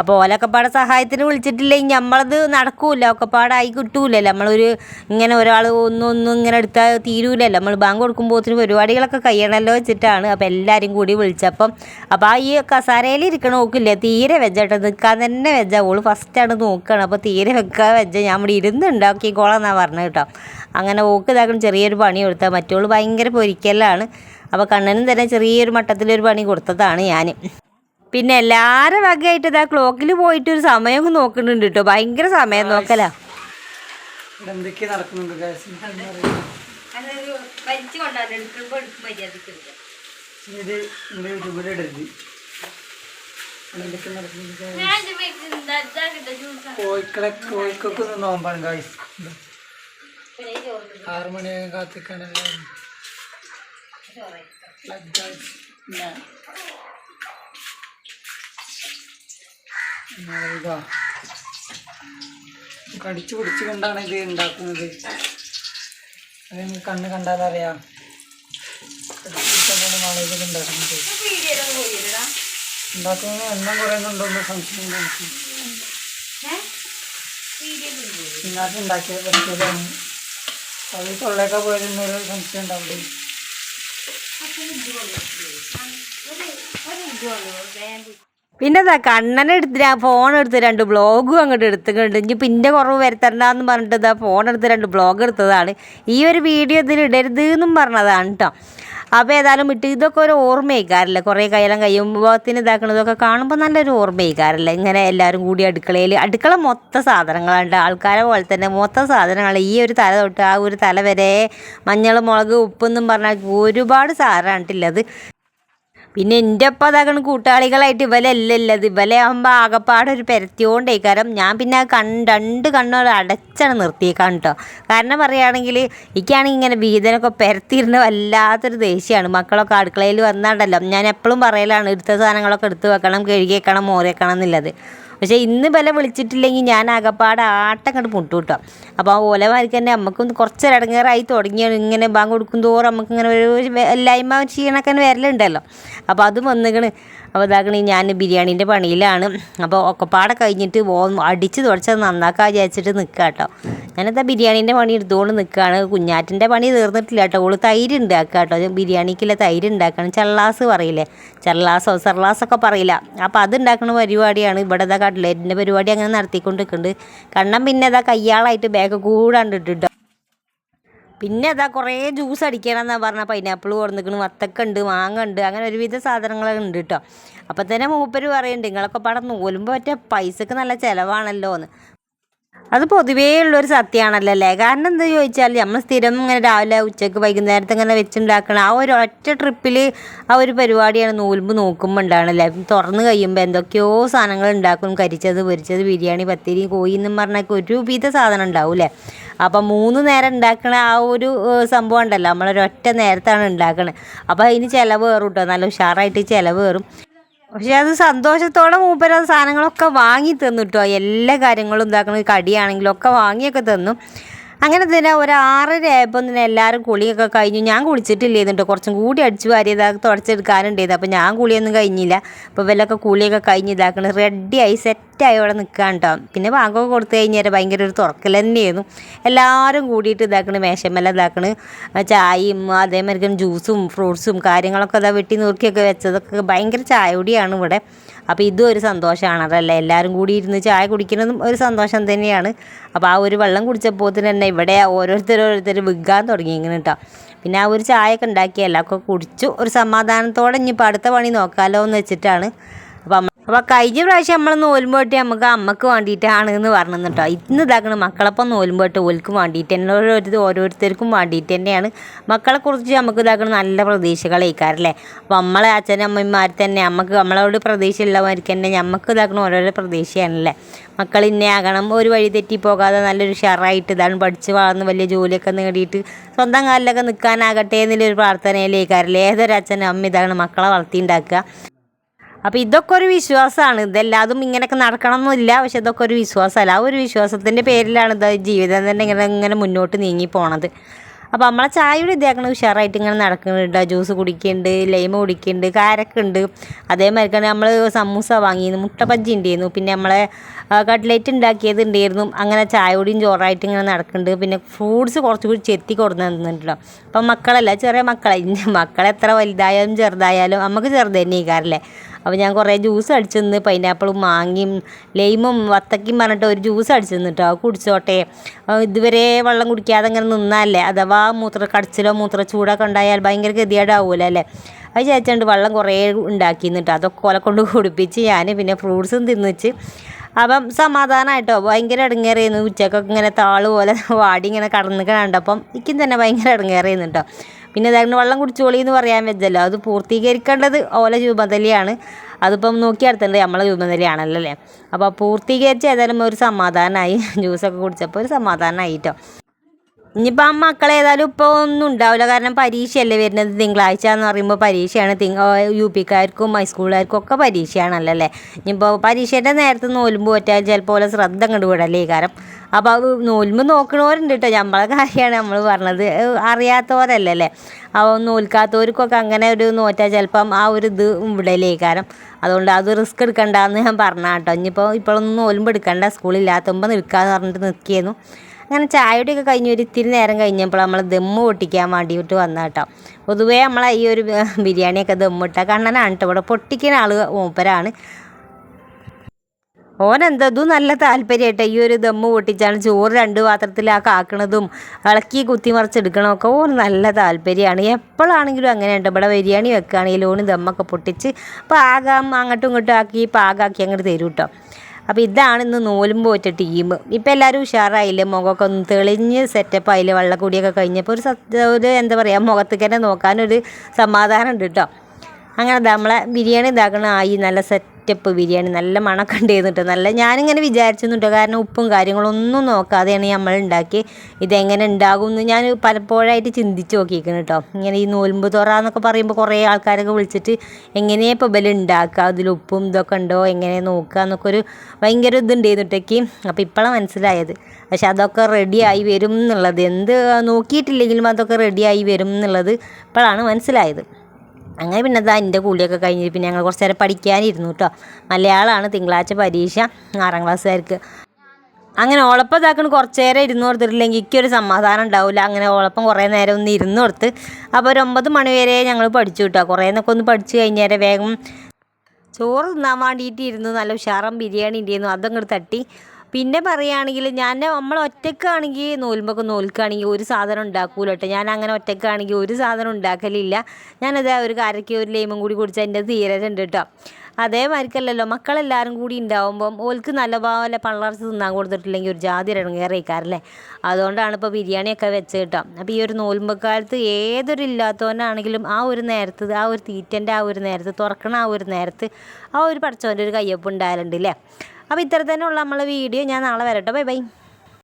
അപ്പോൾ ഓലൊക്കെപ്പാടെ സഹായത്തിന് വിളിച്ചിട്ടില്ലെങ്കിൽ നമ്മളത് നടക്കൂല. ഒക്കെപ്പാടായി കിട്ടൂലല്ലോ. നമ്മളൊരു ഇങ്ങനെ ഒരാൾ ഒന്നും ഒന്നും ഇങ്ങനെ എടുത്താൽ തീരൂലല്ലോ. നമ്മൾ ബാങ്ക് കൊടുക്കുമ്പോഴത്തിന് പരിപാടികളൊക്കെ കഴിയണമല്ലോ വെച്ചിട്ടാണ്. അപ്പോൾ എല്ലാവരും കൂടി വിളിച്ചപ്പം അപ്പോൾ ആ ഈ കസാരയിൽ ഇരിക്കണ നോക്കില്ല തീരെ വെജാട്ടോ നിൽക്കാൻ തന്നെ വെജ ഓൾ ഫസ്റ്റാണ് നോക്കുകയാണ് അപ്പോൾ തീരെ വെക്കാൻ വെജ ഞാൻ ഇവിടെ ഇരുന്ന് ഉണ്ടാക്കിക്കോളാന്നാണ് പറഞ്ഞത് കേട്ടോ. അങ്ങനെ ഓക്ക് ഇതാക്കണം. ചെറിയൊരു പണി കൊടുത്താൽ മറ്റോൾ ഭയങ്കര പൊരിക്കലാണ്. അപ്പോൾ കണ്ണനും തന്നെ ചെറിയൊരു മട്ടത്തിലൊരു പണി കൊടുത്തതാണ് ഞാൻ പിന്നെ എല്ലാവരും വകയായിട്ട് ഇതാ ക്ലോക്കിൽ പോയിട്ട് ഒരു സമയം നോക്കുന്നുണ്ട് കേട്ടോ ഭയങ്കര സമയം നോക്കലാ. ആറുമണിയൊക്കെ എന്തൊക്കെ നടക്കുന്നുണ്ട് guys? എന്താ അറിയില്ല. ഇനി ഇത് നമ്മുടെ യൂട്യൂബിൽ ഇടരുത്. ഇവിടെ എന്തൊക്കെ നടക്കുന്നുണ്ട് guys? കോഴിക്കളെ കോഴിക്കൊക്കെ ഒന്ന് നോമ്പാണ് ഗായ്സ് ആറു മണിയാകാൻ കാത്തിക്കാണ് എല്ലാവരും Like guys, പിന്നെ എന്നാ ഇതാ കടിച്ചു പിടിച്ചു കൊണ്ടാണ് ഇത് ഉണ്ടാക്കുന്നത്. അത് നിങ്ങൾക്ക് കണ്ണ് കണ്ടാലറിയാം കടിച്ചു ഇത് ഉണ്ടാക്കുന്നത്. ഉണ്ടാക്കുന്നത് എണ്ണം കുറയുന്നുണ്ടോന്ന് സംശയം ഉണ്ട് എനിക്ക് പിന്നാട്ട് ഉണ്ടാക്കിയത് പറ്റിയതാണ് അത് തൊള്ളയൊക്കെ പോയതെന്നൊരു സംശയം ഉണ്ടാവില്ലേ? പിന്നെ എന്താ കണ്ണനെ എടുത്ത് ഞാൻ ഫോൺ എടുത്ത് രണ്ട് ബ്ലോഗും അങ്ങോട്ട് എടുത്തിട്ടുണ്ട്. ഇനി പിന്നെ കുറവ് വരുത്തണ്ടെന്ന് പറഞ്ഞിട്ട് ഇതാ ഫോൺ എടുത്ത് രണ്ട് ബ്ലോഗ് എടുത്തതാണ്. ഈ ഒരു വീഡിയോ ഇതിൽ ഇടരുത് എന്നും പറഞ്ഞതാണ് കേട്ടോ അപ്പോൾ ഏതായാലും ഇട്ട് ഇതൊക്കെ ഒരു ഓർമ്മയിക്കാറില്ല കുറേ കയ്യെല്ലാം കഴിയുമ്പോഴത്തിന് ഇതാക്കണതൊക്കെ കാണുമ്പോൾ നല്ലൊരു ഓർമ്മയിക്കാറില്ല ഇങ്ങനെ എല്ലാവരും കൂടി അടുക്കളയിൽ അടുക്കള മൊത്ത സാധനങ്ങളുണ്ട് ആൾക്കാരെ പോലെ തന്നെ മൊത്ത സാധനങ്ങൾ ഈ ഒരു തല തൊട്ട് ആ ഒരു തല വരെ മഞ്ഞൾ മുളക് ഉപ്പെന്നും പറഞ്ഞാൽ ഒരുപാട് സാധനമാണിട്ടുള്ളത് പിന്നെ എന്റെ ഒപ്പം അതാകണ കൂട്ടാളികളായിട്ട് ഇവലല്ലല്ലത്. ഇവലെ ആകുമ്പോൾ ആകപ്പാടെ ഒരു പെരത്തിയോണ്ടേ. കാരണം ഞാൻ പിന്നെ കൺ രണ്ട് കണ്ണോട് അടച്ചാണ് നിർത്തിയേക്കാൻ കേട്ടോ കാരണം പറയുകയാണെങ്കിൽ എനിക്കാണെങ്കിൽ ഇങ്ങനെ വീതനൊക്കെ പെരത്തിയിരുന്ന വല്ലാത്തൊരു ദേഷ്യമാണ് മക്കളൊക്കെ അടുക്കളയിൽ വന്നാണ്ടല്ലോ. ഞാൻ എപ്പോഴും പറയലാണ് എടുത്ത സാധനങ്ങളൊക്കെ എടുത്ത് വെക്കണം കഴുകി വെക്കണം മോറി വെക്കണം എന്നുള്ളത്. പക്ഷേ ഇന്ന് വില വിളിച്ചിട്ടില്ലെങ്കിൽ ഞാൻ ആകപ്പാടെ ആട്ടം കണ്ട് മുട്ടു കിട്ടും. അപ്പോൾ ആ ഓലമാർക്ക് തന്നെ നമുക്കൊന്ന് കുറച്ച് ഇടങ്ങേറായി തുടങ്ങിയാണ്. ഇങ്ങനെ ബാങ്ക് കൊടുക്കും തോറും നമുക്ക് ഇങ്ങനെ ഒരു എല്ലായ്മ ക്ഷീണമൊക്കെ വരലുണ്ടല്ലോ. അപ്പോൾ അതും വന്നിക്കണ്. അപ്പോൾ ഇതാക്കണി ഞാൻ ബിരിയാണീന്റെ പണിയിലാണ്. അപ്പോൾ ഒക്കെപ്പാടെ കഴിഞ്ഞിട്ട് അടിച്ച് തുടച്ചത് നന്നാക്കാൻ വിചാരിച്ചിട്ട് നിൽക്കുക കേട്ടോ. ഞാനെന്താ ബിരിയാണീന്റെ പണി എടുത്തുകൊണ്ട് നിൽക്കുകയാണ് കുഞ്ഞാറ്റിന്റെ പണി തീർന്നിട്ടില്ല കേട്ടോ. ഓൾ തൈര് ഉണ്ടാക്കുക കേട്ടോ. ബിരിയാണിക്കുള്ള തൈര് ഉണ്ടാക്കണം. ചള്ളാസ് പറയില്ലേ? ചള്ളാസോ സർലാസൊക്കെ പറയില്ല. അപ്പോൾ അത് ഉണ്ടാക്കുന്ന പരിപാടിയാണ്. ഇവിടെ ഇതാ കട്ട്ലേറ്റിന്റെ പരിപാടി അങ്ങനെ നടത്തിക്കൊണ്ട് നിൽക്കുന്നുണ്ട് കണ്ണം പിന്നെ ഇതാ കയ്യാളായിട്ട് ബാഗ് കൂടാണ്ട് ഇട്ടിട്ടോ പിന്നെ അതാ കുറേ ജ്യൂസ് അടിക്കണം എന്നാ പറഞ്ഞ പൈനാപ്പിൾ കൊടുന്നിക്കണ് വത്തക്ക ഉണ്ട് മാങ്ങ ഉണ്ട് അങ്ങനെ ഒരുവിധ സാധനങ്ങളൊക്കെ ഉണ്ട് കേട്ടോ അപ്പം തന്നെ മൂപ്പര് പറയുന്നുണ്ട് നിങ്ങളൊക്കെ പാടെ നൂലുമ്പോൾ പറ്റിയ പൈസക്ക് നല്ല ചിലവാണല്ലോ എന്ന് അത് പൊതുവേ ഉള്ളൊരു സത്യമാണല്ലോ അല്ലേ? കാരണം എന്താ ചോദിച്ചാൽ നമ്മൾ സ്ഥിരം ഇങ്ങനെ രാവിലെ ഉച്ചയ്ക്ക് വൈകുന്നേരത്ത് ഇങ്ങനെ വെച്ചുണ്ടാക്കണം ആ ഒരു ഒറ്റ ട്രിപ്പിൽ ആ ഒരു പരിപാടിയാണ് നൂൽമ്പ് നോക്കുമ്പോൾ ഉണ്ടാകണല്ലേ തുറന്ന് കഴിയുമ്പോൾ എന്തൊക്കെയോ സാധനങ്ങൾ ഉണ്ടാക്കും. കരിച്ചത് പൊരിച്ചത് ബിരിയാണി പത്തിരി കോഴി എന്നും പറഞ്ഞൊക്കെ ഒരുവിധ സാധനം ഉണ്ടാവും അല്ലേ? അപ്പം മൂന്ന് നേരം ഉണ്ടാക്കണ ആ ഒരു സംഭവം ഉണ്ടല്ലോ. നമ്മളൊരൊറ്റ നേരത്താണ് ഉണ്ടാക്കണത് അപ്പോൾ അതിന് ചിലവ് കയറും കേട്ടോ നല്ല ഉഷാറായിട്ട് ചിലവ് കയറും പക്ഷെ അത് സന്തോഷത്തോടെ മൂപ്പര് സാധനങ്ങളൊക്കെ വാങ്ങി തന്നു കേട്ടോ എല്ലാ കാര്യങ്ങളും ഇതാക്കണ കടിയാണെങ്കിലും ഒക്കെ വാങ്ങിയൊക്കെ തന്നു. അങ്ങനെ തന്നെ ഒരു ആറര ആയപ്പോൾ തന്നെ എല്ലാവരും കുളിയൊക്കെ കഴിഞ്ഞു. ഞാൻ കുളിച്ചിട്ടില്ലേന്നുണ്ട്. കുറച്ചും കൂടി അടിച്ചു വാരിയതാക്കി തുടച്ചെടുക്കാനുണ്ടായിരുന്നു അപ്പോൾ ഞാൻ കുളിയൊന്നും കഴിഞ്ഞില്ല. അപ്പോൾ വല്ലൊക്കെ കുളിയൊക്കെ കഴിഞ്ഞ് ഇതാക്കണ. ആയി സെറ്റായി അവിടെ നിൽക്കാൻ കേട്ടോ പിന്നെ ബാങ്കൊക്കെ കൊടുത്തു കഴിഞ്ഞാൽ ഭയങ്കര ഒരു തുറക്കൽ തന്നെയായിരുന്നു. എല്ലാവരും കൂടിയിട്ട് ഇതാക്കണ്. മേശമല്ല ഇതാക്കണ്. ചായയും അതേമാതിരി ജ്യൂസും ഫ്രൂട്ട്സും കാര്യങ്ങളൊക്കെ അതാ വെട്ടി നുറുക്കിയൊക്കെ വെച്ചതൊക്കെ ഭയങ്കര ചായ ഇവിടെ. അപ്പോൾ ഇതും ഒരു സന്തോഷമാണ്. അതല്ലേ എല്ലാവരും കൂടി ഇരുന്ന് ചായ കുടിക്കുന്നതും ഒരു സന്തോഷം തന്നെയാണ്. അപ്പോൾ ആ ഒരു വെള്ളം കുടിച്ചപ്പോൾ തന്നെ ഇവിടെ ഓരോരുത്തർ ഓരോരുത്തർ വിൽക്കാൻ തുടങ്ങി ഇങ്ങനെ കേട്ടോ. പിന്നെ ആ ഒരു ചായയൊക്കെ ഉണ്ടാക്കി എല്ലാവർക്കും കുടിച്ചു. ഒരു സമാധാനത്തോടെ ഇനിയിപ്പോൾ അടുത്ത പണി നോക്കാമല്ലോ എന്ന് വെച്ചിട്ടാണ്. അപ്പം അപ്പോൾ കഴിഞ്ഞ പ്രാവശ്യം നമ്മൾ നോലുമ്പോട്ട് നമുക്ക് അമ്മയ്ക്ക് വേണ്ടിയിട്ടാണ് എന്ന് പറഞ്ഞു കേട്ടോ ഇന്ന് ഇതാക്കണം മക്കളപ്പം നോലുമ്പോട്ട് ഓൽക്കും വേണ്ടിയിട്ട് തന്നെ ഓരോരുത്തർ ഓരോരുത്തർക്കും വേണ്ടിയിട്ട് തന്നെയാണ്. മക്കളെക്കുറിച്ച് നമുക്ക് ഇതാക്കണം നല്ല പ്രതീക്ഷകളേക്കാരല്ലേ അപ്പോൾ നമ്മളെ അച്ഛനും തന്നെ നമുക്ക് നമ്മളോട് പ്രതീക്ഷയുള്ളവർക്ക് തന്നെ നമുക്ക് ഇതാക്കണം ഓരോരോ പ്രതീക്ഷയാണല്ലേ? മക്കൾ ഇന്നെ ആകണം ഒരു വഴി തെറ്റി പോകാതെ നല്ലൊരു ഷെയറായിട്ട് ഇതാണ് പഠിച്ച് വളർന്ന് വലിയ ജോലിയൊക്കെ നേടിയിട്ട് സ്വന്തം കാലിലൊക്കെ നിൽക്കാനാകട്ടെ എന്നുള്ളൊരു പ്രാർത്ഥനയിലേക്കാരല്ലേ ഏതൊരു അച്ഛനും അമ്മ ഇതാണ് മക്കളെ വളർത്തിയുണ്ടാക്കുക അപ്പോൾ ഇതൊക്കെ ഒരു വിശ്വാസമാണ് ഇതെല്ലാതും ഇങ്ങനെയൊക്കെ നടക്കണം എന്നില്ല പക്ഷെ ഇതൊക്കെ ഒരു വിശ്വാസമല്ല. ആ ഒരു വിശ്വാസത്തിന്റെ പേരിലാണ് ഇത് ജീവിതം തന്നെ ഇങ്ങനെ ഇങ്ങനെ മുന്നോട്ട് നീങ്ങി പോണത്. അപ്പോൾ നമ്മളെ ചായയുടെ ഇതാക്കണ ഉഷാറായിട്ട് ഇങ്ങനെ നടക്കുന്നുണ്ട്. ജ്യൂസ് കുടിക്കുന്നുണ്ട് ലൈമ് കുടിക്കുന്നുണ്ട് കാരക്ക ഉണ്ട്. അതേമാതിരി തന്നെ നമ്മൾ സമൂസ വാങ്ങിയിരുന്നു മുട്ട ബജ്ജി ഉണ്ടായിരുന്നു. പിന്നെ നമ്മളെ കട്ട്ലേറ്റ് ഉണ്ടാക്കിയത് ഉണ്ടായിരുന്നു. അങ്ങനെ ചായയോടെയും ചോറായിട്ട് ഇങ്ങനെ നടക്കുന്നുണ്ട്. പിന്നെ ഫ്രൂട്ട്സ് കുറച്ച് കൂടി ചെത്തി കൊടുന്ന് തന്നിട്ടുണ്ടോ അപ്പം മക്കളല്ല? ചെറിയ മക്കളെ മക്കളെത്ര വലുതായാലും ചെറുതായാലും നമുക്ക് ചെറുതന്നെ തന്നെ ഇക്കാരല്ലേ അപ്പോൾ ഞാൻ കുറേ ജ്യൂസ് അടിച്ചു തന്ന് പൈനാപ്പിളും മാങ്ങയും ലൈമും വത്തക്കയും പറഞ്ഞിട്ട് ഒരു ജ്യൂസ് അടിച്ചു തന്നിട്ടോ അത് കുടിച്ചോട്ടെ. ഇതുവരെ വെള്ളം കുടിക്കാതെ അങ്ങനെ നിന്നല്ലേ അഥവാ മൂത്ര കടച്ചിലോ മൂത്ര ചൂടൊക്കെ ഉണ്ടായാൽ ഭയങ്കര ഗതികേടാവൂല അല്ലേ? അത് ചേച്ചണ്ട് വെള്ളം കുറേ ഉണ്ടാക്കി എന്നിട്ട് അതൊക്കെ ഓലെ കൊണ്ട് കുടിപ്പിച്ച് ഞാൻ പിന്നെ ഫ്രൂട്ട്സും തിന്നിച്ച്. അപ്പം സമാധാനമായിട്ടോ ഭയങ്കര ഇടങ്ങേറിയിരുന്നു ഉച്ചക്കൊക്കെ ഇങ്ങനെ താൾ പോലെ *laughs* വാടി ഇങ്ങനെ കടന്ന് കണ്ടപ്പം എനിക്കും തന്നെ ഭയങ്കര ഇടങ്ങേറിയിരുന്നു കേട്ടോ പിന്നെ ഇതായിരുന്നു വെള്ളം കുടിച്ചോളി എന്ന് പറയാൻ വെച്ചല്ലോ. അത് പൂർത്തീകരിക്കേണ്ടത് ഓല ചുമതലയാണ് അതിപ്പം നോക്കി അടുത്തുണ്ട് നമ്മളെ ചുമതലയാണല്ലോ അല്ലേ അപ്പോൾ പൂർത്തീകരിച്ച് ഏതായാലും ഒരു സമാധാനമായി *laughs* ജ്യൂസൊക്കെ കുടിച്ചപ്പോൾ ഒരു സമാധാനമായിട്ടോ ഇനിയിപ്പോൾ ആ മക്കൾ ഏതായാലും ഇപ്പോൾ ഒന്നും ഉണ്ടാവില്ല. കാരണം പരീക്ഷയല്ലേ വരുന്നത്. തിങ്കളാഴ്ച എന്ന് പറയുമ്പോൾ പരീക്ഷയാണ്. തിങ്ക യു പിക്കാർക്കും ഹൈസ്കൂളുകാർക്കും ഒക്കെ പരീക്ഷയാണല്ലോ അല്ലേ ഇനിയിപ്പോൾ പരീക്ഷേന്റെ നേരത്തെ നോലുമ്പോൾ പറ്റാൽ ചിലപ്പോൾ ഓലെ ശ്രദ്ധ അങ്ങോട്ട് വിടല്ലേ കാരണം അപ്പോൾ അത് നൂൽമ്പ് നോക്കണവരുണ്ട് കേട്ടോ നമ്മളെ കാര്യമാണ് നമ്മൾ പറഞ്ഞത്. അറിയാത്തവരല്ലല്ലേ? അപ്പോൾ നൂൽക്കാത്തവർക്കൊക്കെ അങ്ങനെ ഒരു നോറ്റാൽ ചിലപ്പം ആ ഒരു ഇത് വിടലേ കാരണം അതുകൊണ്ട് അത് റിസ്ക് എടുക്കണ്ടെന്ന് ഞാൻ പറഞ്ഞ കേട്ടോ ഇനിയിപ്പോൾ ഇപ്പോഴൊന്നും നോൽമ്പ് എടുക്കണ്ട. സ്കൂളില്ലാത്തുമ്പോൾ നിൽക്കാന്ന് പറഞ്ഞിട്ട് നിൽക്കിയിരുന്നു അങ്ങനെ ചായയുടെയൊക്കെ കഴിഞ്ഞ് ഒരു ഇത്തിരി നേരം കഴിഞ്ഞപ്പോൾ നമ്മൾ ദമ്മ് പൊട്ടിക്കാൻ വേണ്ടിയിട്ട് വന്ന കേട്ടോ പൊതുവേ നമ്മളെ ഈ ഒരു ബിരിയാണിയൊക്കെ ദമ്മിട്ട കണ്ണനാണ് കേട്ടോ ഇവിടെ പൊട്ടിക്കുന്ന ആൾ മൂപ്പരാണ്. ഓനെന്തതും നല്ല താല്പര്യമായിട്ട്. ഈ ഒരു ദമ്മ് പൊട്ടിച്ചാണ് ചോറ് രണ്ട് പാത്രത്തിലാക്കാക്കണതും ഇളക്കി കുത്തിമറിച്ചെടുക്കണമൊക്കെ ഓൻ നല്ല താല്പര്യമാണ്. എപ്പോഴാണെങ്കിലും അങ്ങനെ ഉണ്ട് ഇവിടെ ബിരിയാണി വെക്കുകയാണെങ്കിൽ ഓന് ദമ്മൊക്കെ പൊട്ടിച്ച് പാകം അങ്ങോട്ടും ഇങ്ങോട്ടും ആക്കി പാകാക്കി അങ്ങോട്ട് തരും കേട്ടോ. അപ്പോൾ ഇതാണ് ഇന്ന് നോലുമ്പ് ടീം. ഇപ്പം എല്ലാവരും ഉഷാറായില്ലേ? മുഖമൊക്കെ ഒന്ന് തെളിഞ്ഞ് സെറ്റപ്പ് ആയില്ലേ? വെള്ളക്കൂടിയൊക്കെ കഴിഞ്ഞപ്പോൾ ഒരു ഒരു എന്താ പറയുക മുഖത്തേക്ക് തന്നെ നോക്കാനൊരു സമാധാനം ഉണ്ട് കേട്ടോ. അങ്ങനെ നമ്മളെ ബിരിയാണി ഇതാക്കണ ആയി. നല്ല സെറ്റപ്പ് ബിരിയാണി നല്ല മണമൊക്കെ ഉണ്ടായിരുന്നു നല്ല ഞാനിങ്ങനെ വിചാരിച്ചിരുന്നു കാരണം ഉപ്പും കാര്യങ്ങളൊന്നും നോക്കാതെയാണ് നമ്മൾ ഉണ്ടാക്കി ഇതെങ്ങനെ ഉണ്ടാകും എന്ന് ഞാൻ പലപ്പോഴായിട്ട് ചിന്തിച്ച് നോക്കിയിരിക്കുന്നു കേട്ടോ ഇങ്ങനെ ഈ നോൽമ്പ് തുറ എന്നൊക്കെ പറയുമ്പോൾ കുറേ ആൾക്കാരൊക്കെ വിളിച്ചിട്ട് എങ്ങനെയാണ് ഇപ്പോൾ ബലം ഉണ്ടാക്കുക അതിൽ ഉപ്പും ഇതൊക്കെ ഉണ്ടോ എങ്ങനെ നോക്കുക എന്നൊക്കെ ഒരു ഭയങ്കര ഇതുണ്ടായിരുന്നിട്ടേക്ക് അപ്പോൾ ഇപ്പോഴാണ് മനസ്സിലായത്. പക്ഷെ അതൊക്കെ റെഡിയായി വരും എന്നുള്ളത്. എന്ത് നോക്കിയിട്ടില്ലെങ്കിലും അതൊക്കെ റെഡിയായി വരും എന്നുള്ളത് ഇപ്പോഴാണ് മനസ്സിലായത്. അങ്ങനെ പിന്നെ അതാ എന്റെ കൂലിയൊക്കെ കഴിഞ്ഞ് പിന്നെ ഞങ്ങൾ കുറച്ച് നേരം പഠിക്കാനിരുന്നു കേട്ടോ മലയാളമാണ് തിങ്കളാഴ്ച പരീക്ഷ ആറാം ക്ലാസ്സുകാർക്ക്. അങ്ങനെ ഓളപ്പം ഇതാക്കണ കുറച്ച് നേരം ഇരുന്ന് കൊടുത്തിട്ടില്ലെങ്കിൽ എനിക്കൊരു സമാധാനം ഉണ്ടാവില്ല അങ്ങനെ ഓളപ്പം കുറേ നേരം ഒന്ന് ഇരുന്ന് കൊടുത്ത് അപ്പോൾ ഒരു ഒമ്പത് മണി വരെ ഞങ്ങൾ പഠിച്ചു കേട്ടോ കുറേ എന്നൊക്കെ ഒന്ന് പഠിച്ചു കഴിഞ്ഞാൽ വേഗം ചോറ് തിന്നാൻ വേണ്ടിയിട്ട് ഇരുന്നു. നല്ല ഉഷാറം ബിരിയാണി ഉണ്ടായിരുന്നു അതങ്ങോട്ട് തട്ടി. പിന്നെ പറയുകയാണെങ്കിൽ ഞാൻ നമ്മൾ ഒറ്റക്കാണെങ്കിൽ നൂലുമ്പൊക്കെ നൂൽക്കുകയാണെങ്കിൽ ഒരു സാധനം ഉണ്ടാക്കൂല കേട്ടോ ഞാൻ അങ്ങനെ ഒറ്റക്കാണെങ്കിൽ ഒരു സാധനം ഉണ്ടാക്കലില്ല. ഞാനത് ഒരു കരയ്ക്ക് ഒരു ലേമും കൂടി കുടിച്ച് അതിന്റെ തീരലുണ്ട് കേട്ടോ അതേമാതിരിക്കല്ലല്ലോ മക്കളെല്ലാവരും കൂടി ഉണ്ടാവുമ്പം ഓൽക്ക് നല്ലപോലെ പള്ളർച്ച് തിന്നാൻ കൊടുത്തിട്ടില്ലെങ്കിൽ ഒരു ജാതി ഇറങ്ങേറിയിക്കാറല്ലേ അതുകൊണ്ടാണ് ഇപ്പോൾ ബിരിയാണിയൊക്കെ വെച്ച് കേട്ടോ അപ്പോൾ ഈ ഒരു നോൽമ്പക്കാലത്ത് ഏതൊരു ഇല്ലാത്തവനാണെങ്കിലും ആ ഒരു നേരത്ത് ആ ഒരു തീറ്റന്റെ ആ ഒരു നേരത്ത് തുറക്കണ ആ ഒരു നേരത്ത് ആ ഒരു പഠിച്ചവന്റെ ഒരു കയ്യൊപ്പ് ഉണ്ടായാലുണ്ട് അല്ലേ അപ്പോൾ ഉള്ള നമ്മളെ വീഡിയോ ഞാൻ നാളെ വരട്ടെ. Bye bye